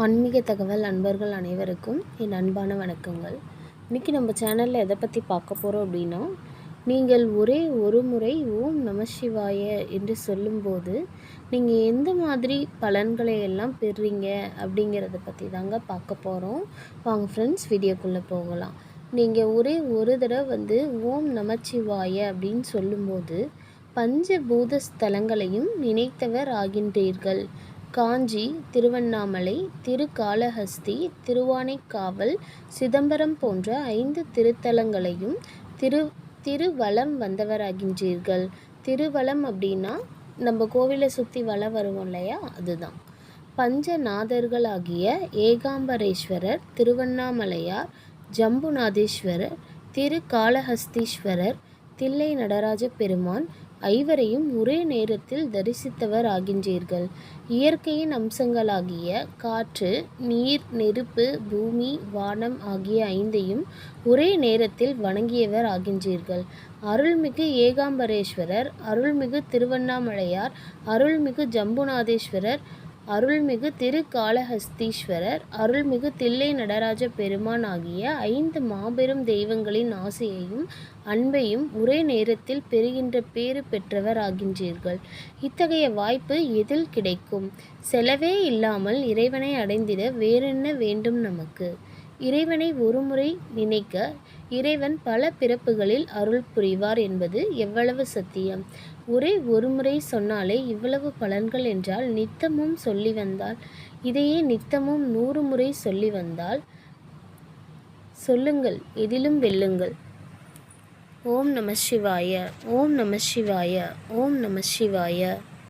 ஆன்மீக தகவல் அன்பர்கள் அனைவருக்கும் என் அன்பான வணக்கங்கள். இன்றைக்கி நம்ம சேனலில் எதை பற்றி பார்க்க போகிறோம் அப்படின்னா நீங்கள் ஒரே ஒரு முறை ஓம் நம சிவாய என்று சொல்லும்போது நீங்கள் எந்த மாதிரி பலன்களை எல்லாம் பெறுறீங்க அப்படிங்கிறத பற்றி தாங்க பார்க்க போகிறோம் வாங்க ஃப்ரெண்ட்ஸ் வீடியோக்குள்ளே போகலாம். நீங்கள் ஒரே ஒரு தடவை வந்து ஓம் நமச்சிவாய அப்படின்னு சொல்லும்போது பஞ்சபூத ஸ்தலங்களையும் நினைத்தவர் ஆகின்றீர்கள். காஞ்சி திருவண்ணாமலை திருக்காளஹஸ்தி திருவானைக்காவல் சிதம்பரம் போன்ற ஐந்து திருத்தலங்களையும் திரு திருவலம் வந்தவராகின்றீர்கள். திருவலம் அப்படின்னா நம்ம கோவிலை சுற்றி வளம் வருவோம் இல்லையா? அதுதான். பஞ்சநாதர்களாகிய ஏகாம்பரேஸ்வரர் திருவண்ணாமலையார் ஜம்புநாதேஸ்வரர் திருக்காளஹஸ்தீஸ்வரர் தில்லை நடராஜ பெருமான் ஐவரையும் ஒரே நேரத்தில் தரிசித்தவர் ஆகின்றீர்கள் இயற்கையின் அம்சங்களாகிய காற்று நீர் நெருப்பு பூமி வானம் ஆகிய ஐந்தையும் ஒரே நேரத்தில் வணங்கியவர் ஆகின்றீர்கள் அருள்மிகு ஏகாம்பரேஸ்வரர் அருள்மிகு திருவண்ணாமலையார் அருள்மிகு ஜம்புநாதேஸ்வரர் அருள்மிகு திருக்காளஹஸ்தீஸ்வரர் அருள்மிகு தில்லை நடராஜ பெருமான் ஆகிய ஐந்து மாபெரும் தெய்வங்களின் ஆசையையும் அன்பையும் ஒரே நேரத்தில் பெறுகின்ற பேறு பெற்றவர் ஆகின்றீர்கள். இத்தகைய வாய்ப்பு எதில் கிடைக்கும்? செலவே இல்லாமல் இறைவனை அடைந்திட வேறென்ன வேண்டும் நமக்கு? இறைவனை ஒருமுறை நினைக்க இறைவன் பல பிறப்புகளில் அருள் புரிவார் என்பது எவ்வளவு சத்தியம்? ஒரே ஒரு முறை சொன்னாலே இவ்வளவு பலன்கள் என்றால் நித்தமும் சொல்லி வந்தால் இதையே நித்தமும் நூறு முறை சொல்லி வந்தால் சொல்லுங்கள் எதிலும் வெல்லுங்கள். ஓம் நம சிவாய ஓம் நம சிவாய ஓம் நம சிவாய.